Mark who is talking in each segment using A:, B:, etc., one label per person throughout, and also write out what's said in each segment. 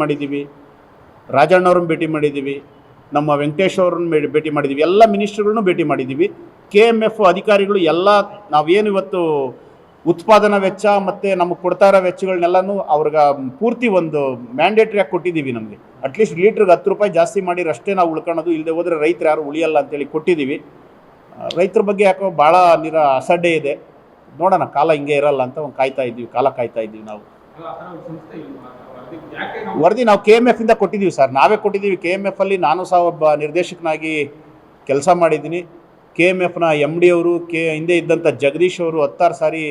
A: ಮಾಡಿದ್ದೀವಿ, ರಾಜಣ್ಣವ್ರನ್ನ ಭೇಟಿ ಮಾಡಿದ್ದೀವಿ, ನಮ್ಮ ವೆಂಕಟೇಶ್ ಅವ್ರನ್ನ ಭೇಟಿ ಮಾಡಿದ್ದೀವಿ, ಎಲ್ಲ ಮಿನಿಸ್ಟ್ರುಗಳನ್ನು ಭೇಟಿ ಮಾಡಿದ್ದೀವಿ. ಕೆ ಎಂ ಎಫ್ ಅಧಿಕಾರಿಗಳು ಎಲ್ಲ ನಾವೇನು ಇವತ್ತು ಉತ್ಪಾದನಾ ವೆಚ್ಚ ಮತ್ತು ನಮಗೆ ಕೊಡ್ತಾ ಇರೋ ವೆಚ್ಚಗಳನ್ನೆಲ್ಲನೂ ಅವ್ರಿಗೆ ಪೂರ್ತಿ ಒಂದು ಮ್ಯಾಂಡೇಟ್ರಿಯಾಗಿ ಕೊಟ್ಟಿದ್ದೀವಿ ನಮಗೆ. ಅಟ್ಲೀಸ್ಟ್ ಲೀಟ್ರಿಗೆ ಹತ್ತು ರೂಪಾಯಿ ಜಾಸ್ತಿ ಮಾಡಿರಷ್ಟೇ ನಾವು ಉಳ್ಕೊಳ್ಳೋದು ಇಲ್ಲದೆ ಹೋದರೆ ರೈತರು ಯಾರು ಉಳಿಯಲ್ಲ ಅಂತೇಳಿ ಕೊಟ್ಟಿದ್ದೀವಿ. ರೈತರ ಬಗ್ಗೆ ಯಾಕೋ ಭಾಳ ನಿರ ಅಸಡ್ಡೆ ಇದೆ. ನೋಡೋಣ, ಕಾಲ ಹಿಂಗೆ ಇರಲ್ಲ ಅಂತ ಒಂದು ಕಾಯ್ತಾ ಇದ್ದೀವಿ, ಕಾಲ ಕಾಯ್ತಾ ಇದ್ದೀವಿ ನಾವು.
B: ಅಲ್ಲ? ವರದಿ ನಾವು
A: ಕೆ ಎಂ ಎಫಿಂದ ಕೊಟ್ಟಿದ್ದೀವಿ ಸರ್. ನಾವೇ ಕೊಟ್ಟಿದ್ದೀವಿ. ಕೆ ಎಂ ಎಫಲ್ಲಿ ನಾನು ಸಹ ಒಬ್ಬ ನಿರ್ದೇಶಕನಾಗಿ ಕೆಲಸ ಮಾಡಿದ್ದೀನಿ. ಕೆ ಎಂ ಎಫ್ನ ಎಂ ಡಿ ಅವರು ಕೆ ಹಿಂದೆ ಇದ್ದಂಥ ಜಗದೀಶ್ ಅವರು ಹತ್ತಾರು ಸಾರಿ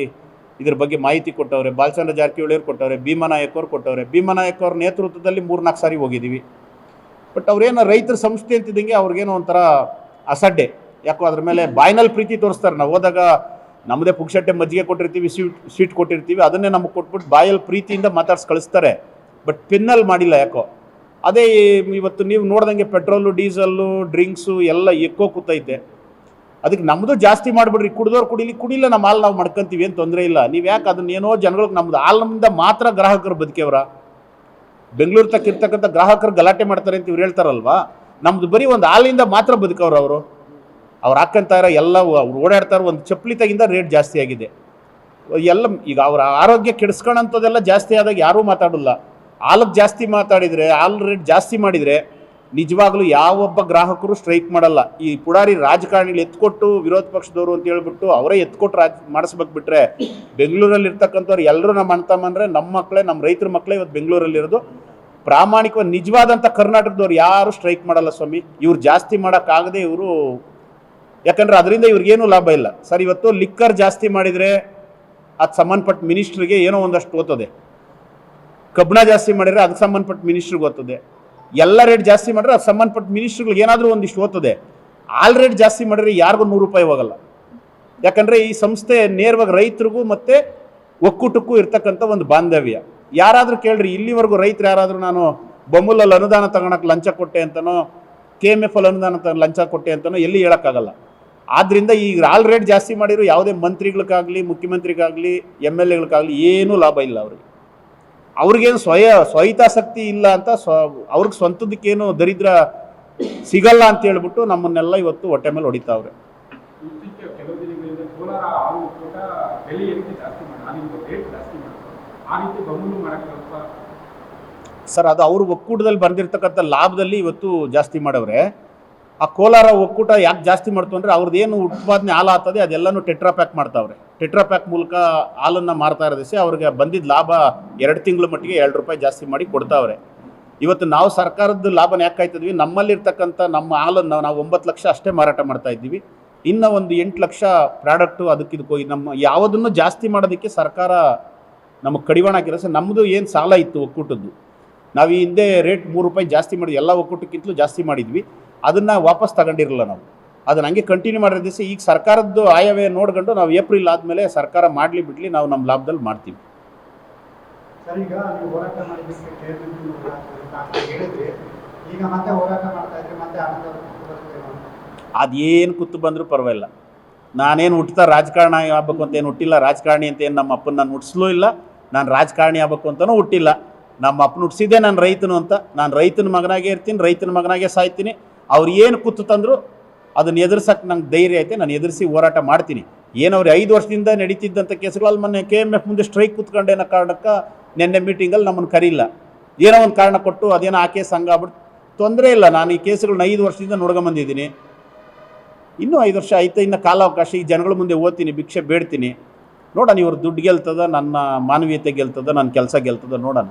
A: ಇದ್ರ ಬಗ್ಗೆ ಮಾಹಿತಿ ಕೊಟ್ಟವ್ರೆ. ಬಾಲಚಂದ್ರ ಜಾರಕಿಹೊಳಿ ಕೊಟ್ಟವರೆ. ಕೊಟ್ಟವ್ರೆ ಭೀಮಾ ಕೊಟ್ಟವರೆ ಅವ್ರು ಕೊಟ್ಟವ್ರೆ. ಭೀಮಾ ನಾಯಕ್ ಅವ್ರ ನೇತೃತ್ವದಲ್ಲಿ ಮೂರ್ನಾಲ್ಕು ಸಾರಿ ಹೋಗಿದ್ದೀವಿ. ಬಟ್ ಅವ್ರೇನೋ ರೈತರ ಸಂಸ್ಥೆ ಅಂತಿದ್ದಂಗೆ ಅವ್ರಿಗೇನೋ ಒಂಥರ ಅಸಡ್ಡೆ. ಯಾಕೋ ಅದ್ರ ಮೇಲೆ ಬಾಯ್ನಲ್ಲಿ ಪ್ರೀತಿ ತೋರಿಸ್ತಾರೆ. ನಾವು ಹೋದಾಗ ನಮ್ಮದೇ ಪುಕ್ಷಟ್ಟೆ ಮಜ್ಜಿಗೆ ಕೊಟ್ಟಿರ್ತೀವಿ, ಸ್ವೀಟ್ ಸ್ವೀಟ್ ಕೊಟ್ಟಿರ್ತೀವಿ. ಅದನ್ನೇ ನಮಗೆ ಕೊಟ್ಬಿಟ್ಟು ಬಾಯಲ್ಲಿ ಪ್ರೀತಿಯಿಂದ ಮಾತಾಡ್ಸಿ ಕಳಿಸ್ತಾರೆ. ಬಟ್ ಪಿನ್ನಲ್ಲಿ ಮಾಡಿಲ್ಲ ಯಾಕೋ? ಅದೇ ಇವತ್ತು ನೀವು ನೋಡ್ದಂಗೆ ಪೆಟ್ರೋಲು, ಡೀಸಲ್ಲು, ಡ್ರಿಂಕ್ಸು ಎಲ್ಲ ಎಕ್ಕೋ ಕೂತೈತೆ. ಅದಕ್ಕೆ ನಮ್ಮದು ಜಾಸ್ತಿ ಮಾಡಿಬಿಡ್ರಿ. ಕುಡಿದೋರು ಕುಡಿಲಿ, ಕುಡಿಲ್ಲ, ನಮ್ಮ ಹಾಲು ನಾವು ಮಾಡ್ಕೊಂತೀವಿ ಏನು ತೊಂದರೆ ಇಲ್ಲ. ನೀವು ಯಾಕೆ ಅದನ್ನ ಏನೋ ಜನಗಳಿಗೆ ನಮ್ಮದು ಹಾಲಿನಿಂದ ಮಾತ್ರ ಗ್ರಾಹಕರು ಬದುಕೇವ್ರ. ಬೆಂಗಳೂರು ತಕ್ಕ ಇರ್ತಕ್ಕಂಥ ಗ್ರಾಹಕರು ಗಲಾಟೆ ಮಾಡ್ತಾರೆ ಅಂತ ಇವ್ರು ಹೇಳ್ತಾರಲ್ವಾ? ನಮ್ದು ಬರೀ ಒಂದು ಹಾಲಿಂದ ಮಾತ್ರ ಬದುಕವ್ರು ಅವರು. ಅವ್ರು ಹಾಕ್ಕಂತ ಇರೋ ಎಲ್ಲ ಅವ್ರು ಓಡಾಡ್ತಾರೆ ಒಂದು ಚಪ್ಪಲಿ ತಗಿಂದ ರೇಟ್ ಜಾಸ್ತಿ ಆಗಿದೆ. ಎಲ್ಲ ಈಗ ಅವರ ಆರೋಗ್ಯ ಕೆಡಿಸ್ಕೊಳಂಥದ್ದೆಲ್ಲ ಜಾಸ್ತಿ ಆದಾಗ ಯಾರೂ ಮಾತಾಡಲ್ಲ. ಹಾಲಕ್ಕೆ ಜಾಸ್ತಿ ಮಾತಾಡಿದರೆ ಹಾಲು ರೇಟ್ ಜಾಸ್ತಿ ಮಾಡಿದರೆ ನಿಜವಾಗ್ಲೂ ಯಾವೊಬ್ಬ ಗ್ರಾಹಕರು ಸ್ಟ್ರೈಕ್ ಮಾಡಲ್ಲ. ಈ ಪುಡಾರಿ ರಾಜಕಾರಣಿಗಳು ಎತ್ಕೊಟ್ಟು ವಿರೋಧ ಪಕ್ಷದವರು ಅಂತ ಹೇಳ್ಬಿಟ್ಟು ಅವರೇ ಎತ್ಕೊಟ್ಟು ರಾಜ್ ಮಾಡಿಸ್ಬೇಕು ಬಿಟ್ರೆ ಬೆಂಗಳೂರಲ್ಲಿ ಇರ್ತಕ್ಕಂಥವ್ರು ಎಲ್ಲರೂ ನಮ್ಮ ಅಣ್ಣ ತಮ್ಮಂದ್ರೆ ನಮ್ಮ ಮಕ್ಕಳೇ, ನಮ್ಮ ರೈತರ ಮಕ್ಕಳೇ ಇವತ್ತು ಬೆಂಗಳೂರಲ್ಲಿರೋದು ಪ್ರಾಮಾಣಿಕವಾಗಿ ನಿಜವಾದಂಥ ಕರ್ನಾಟಕದವ್ರು ಯಾರು ಸ್ಟ್ರೈಕ್ ಮಾಡಲ್ಲ ಸ್ವಾಮಿ. ಇವ್ರು ಜಾಸ್ತಿ ಮಾಡೋಕ್ಕಾಗದೆ ಇವರು ಯಾಕಂದ್ರೆ ಅದರಿಂದ ಇವ್ರಿಗೇನು ಲಾಭ ಇಲ್ಲ. ಸರ್, ಇವತ್ತು ಲಿಕ್ಕರ್ ಜಾಸ್ತಿ ಮಾಡಿದರೆ ಅದು ಸಂಬಂಧಪಟ್ಟ ಮಿನಿಸ್ಟ್ರಿಗೆ ಏನೋ ಒಂದಷ್ಟು ಓದ್ತದೆ. ಕಬ್ಬಣ ಜಾಸ್ತಿ ಮಾಡಿದರೆ ಅದಕ್ಕೆ ಸಂಬಂಧಪಟ್ಟ ಮಿನಿಸ್ಟ್ರಿಗೆ ಓದ್ತದೆ. ಎಲ್ಲ ರೇಟ್ ಜಾಸ್ತಿ ಮಾಡಿದ್ರೆ ಅದು ಸಂಬಂಧಪಟ್ಟ ಮಿನಿಸ್ಟ್ರುಗಳಿಗೆ ಏನಾದರೂ ಒಂದಿಷ್ಟು ಓದ್ತದೆ. ಆಲ್ ರೇಟ್ ಜಾಸ್ತಿ ಮಾಡಿದ್ರೆ ಯಾರಿಗೂ ನೂರು ರೂಪಾಯಿ ಹೋಗಲ್ಲ. ಯಾಕಂದರೆ ಈ ಸಂಸ್ಥೆ ನೇರವಾಗಿ ರೈತರಿಗೂ ಮತ್ತು ಒಕ್ಕೂಟಕ್ಕೂ ಇರ್ತಕ್ಕಂಥ ಒಂದು ಬಾಂಧವ್ಯ. ಯಾರಾದರೂ ಕೇಳ್ರಿ, ಇಲ್ಲಿವರೆಗೂ ರೈತರು ಯಾರಾದರೂ ನಾನು ಬೊಮ್ಮಲಲ್ಲಿ ಅನುದಾನ ತಗೊಳಕ್ಕೆ ಲಂಚ ಕೊಟ್ಟೆ ಅಂತನೋ, ಕೆ ಎಂ ಎಫ್ ಅಲ್ಲಿ ಅನುದಾನ ತ, ಲಂಚ ಕೊಟ್ಟೆ ಅಂತನೋ ಎಲ್ಲಿ ಹೇಳೋಕ್ಕಾಗಲ್ಲ. ಆದ್ದರಿಂದ ಈಗ ಆಲ್ ರೇಟ್ ಜಾಸ್ತಿ ಮಾಡಿರೋ ಯಾವುದೇ ಮಂತ್ರಿಗಳಿಗಾಗಲಿ, ಮುಖ್ಯಮಂತ್ರಿಗಾಗಲಿ, ಎಂ ಎಲ್ ಎಗಳಿಗಾಗಲಿ ಏನೂ ಲಾಭ ಇಲ್ಲ ಅವ್ರಿಗೆ. ಅವ್ರಿಗೇನು ಸ್ವಯ ಸ್ವಹಿತಾಸಕ್ತಿ ಇಲ್ಲ ಅಂತ ಸ್ವ ಅವ್ರಿಗೆ ಸ್ವಂತದಕ್ಕೇನು ದರಿದ್ರ ಸಿಗಲ್ಲ ಅಂತ ಹೇಳ್ಬಿಟ್ಟು ನಮ್ಮನ್ನೆಲ್ಲ ಇವತ್ತು ಹೊಟ್ಟೆ ಮೇಲೆ ಹೊಡಿತಾವ್ರೆ. ಸರ್ ಅದು ಅವ್ರ ಒಕ್ಕೂಟದಲ್ಲಿ ಬಂದಿರತಕ್ಕಂಥ ಲಾಭದಲ್ಲಿ ಇವತ್ತು ಜಾಸ್ತಿ ಮಾಡವ್ರೆ. ಆ ಕೋಲಾರ ಒಕ್ಕೂಟ ಯಾಕೆ ಜಾಸ್ತಿ ಮಾಡ್ತು ಅಂದರೆ ಅವ್ರದ್ದು ಏನು ಉತ್ಪಾದನೆ ಹಾಲು ಆಗ್ತದೆ ಅದೆಲ್ಲನೂ ಟೆಟ್ರಾ ಪ್ಯಾಕ್ ಮಾಡ್ತಾವ್ರೆ. ಟೆಟ್ರಾ ಪ್ಯಾಕ್ ಮೂಲಕ ಹಾಲನ್ನು ಮಾರ್ತಾ ಇರೋದಿಸಿ ಅವ್ರಿಗೆ ಬಂದಿದ್ದ ಲಾಭ ಎರಡು ತಿಂಗಳ ಮಟ್ಟಿಗೆ ಎರಡು ರೂಪಾಯಿ ಜಾಸ್ತಿ ಮಾಡಿ ಕೊಡ್ತಾವ್ರೆ. ಇವತ್ತು ನಾವು ಸರ್ಕಾರದ ಲಾಭನ ಯಾಕೆ ಕಾಯ್ತಿದ್ವಿ? ನಮ್ಮಲ್ಲಿರ್ತಕ್ಕಂಥ ನಮ್ಮ ಹಾಲನ್ನು ನಾವು ಒಂಬತ್ತು ಲಕ್ಷ ಅಷ್ಟೇ ಮಾರಾಟ ಮಾಡ್ತಾ ಇದ್ದೀವಿ. ಇನ್ನು ಒಂದು ಎಂಟು ಲಕ್ಷ ಪ್ರಾಡಕ್ಟು ಅದಕ್ಕೆ ಇದಕ್ಕೆ ಹೋಗಿ ನಮ್ಮ ಯಾವುದನ್ನು ಜಾಸ್ತಿ ಮಾಡೋದಕ್ಕೆ ಸರ್ಕಾರ ನಮಗೆ ಕಡಿವಾಣ ಹಾಕಿರೋ ಸರ್ ನಮ್ಮದು ಏನು ಸಾಲ ಇತ್ತು ಒಕ್ಕೂಟದ್ದು? ನಾವು ಈ ಹಿಂದೆ ರೇಟ್ ಮೂರು ರೂಪಾಯಿ ಜಾಸ್ತಿ ಮಾಡಿದ್ವಿ ಎಲ್ಲ ಒಕ್ಕೂಟಕ್ಕಿಂತಲೂ ಜಾಸ್ತಿ ಮಾಡಿದ್ವಿ. ಅದನ್ನು ವಾಪಸ್ ತಗೊಂಡಿರಲಿಲ್ಲ ನಾವು. ಅದನ್ನ ಹಂಗೆ ಕಂಟಿನ್ಯೂ ಮಾಡಿರೋ ದಿವಸ ಈಗ ಸರ್ಕಾರದ್ದು ಆಯವ್ಯ ನೋಡ್ಕೊಂಡು ನಾವು ಏಪ್ರಿಲ್ ಆದಮೇಲೆ ಸರ್ಕಾರ ಮಾಡಲಿ ಬಿಡಲಿ ನಾವು ನಮ್ಮ ಲಾಭದಲ್ಲಿ ಮಾಡ್ತೀವಿ. ಅದೇನು ಕೂತು ಬಂದರೂ ಪರವಾಗಿಲ್ಲ. ನಾನೇನು ಹುಟ್ಟುತ್ತಾ ರಾಜಕಾರಣ ಆಗ್ಬೇಕು ಅಂತ ಏನು ಹುಟ್ಟಿಲ್ಲ ರಾಜಕಾರಣಿ ಅಂತ ಏನು ನಮ್ಮ ಅಪ್ಪನ ನಾನು ಹುಟ್ಟಿಸ್ಲೂ ಇಲ್ಲ ನಾನು ರಾಜಕಾರಣಿ ಆಗ್ಬೇಕು ಅಂತಲೂ ಹುಟ್ಟಿಲ್ಲ. ನಮ್ಮ ಅಪ್ಪ ಹುಟ್ಟಿಸಿದ್ದೆ ನಾನು ರೈತನು ಅಂತ. ನಾನು ರೈತನ ಮಗನಾಗೇ ಇರ್ತೀನಿ, ರೈತನ ಮಗನಾಗೆ ಸಾಯ್ತೀನಿ. ಅವ್ರು ಏನು ಕೂತು ತಂದರು ಅದನ್ನು ಎದುರ್ಸಕ್ಕೆ ನಂಗೆ ಧೈರ್ಯ ಐತೆ, ನಾನು ಎದುರಿಸಿ ಹೋರಾಟ ಮಾಡ್ತೀನಿ. ಏನವ್ರು ಐದು ವರ್ಷದಿಂದ ನಡೀತಿದ್ದಂಥ ಕೇಸುಗಳಲ್ಲಿ ಮೊನ್ನೆ ಕೆ ಎಂ ಎಫ್ ಮುಂದೆ ಸ್ಟ್ರೈಕ್ ಕೂತ್ಕೊಂಡೆ ಅನ್ನೋ ಕಾರಣಕ್ಕೆ ನಿನ್ನೆ ಮೀಟಿಂಗಲ್ಲಿ ನಮ್ಮನ್ನು ಕರೀಲ್ಲ. ಏನೋ ಒಂದು ಕಾರಣ ಕೊಟ್ಟು ಅದೇನೋ ಆ ಕೇಸ್ ಹಂಗಾಗ್ಬಿಟ್ಟು ತೊಂದರೆ ಇಲ್ಲ. ನಾನು ಈ ಕೇಸುಗಳನ್ನ ಐದು ವರ್ಷದಿಂದ ನೋಡ್ಕೊಂಬಂದಿದ್ದೀನಿ. ಇನ್ನೂ ಐದು ವರ್ಷ ಐತೆ ಇನ್ನು ಕಾಲಾವಕಾಶ, ಈ ಜನಗಳ ಮುಂದೆ ಓದ್ತೀನಿ, ಭಿಕ್ಷೆ ಬೇಡ್ತೀನಿ. ನೋಡೋಣ ಇವ್ರ ದುಡ್ಡು ಗೆಲ್ತದ, ನನ್ನ ಮಾನವೀಯತೆ ಗೆಲ್ತದ, ನನ್ನ ಕೆಲಸ ಗೆಲ್ತದ ನೋಡೋಣ.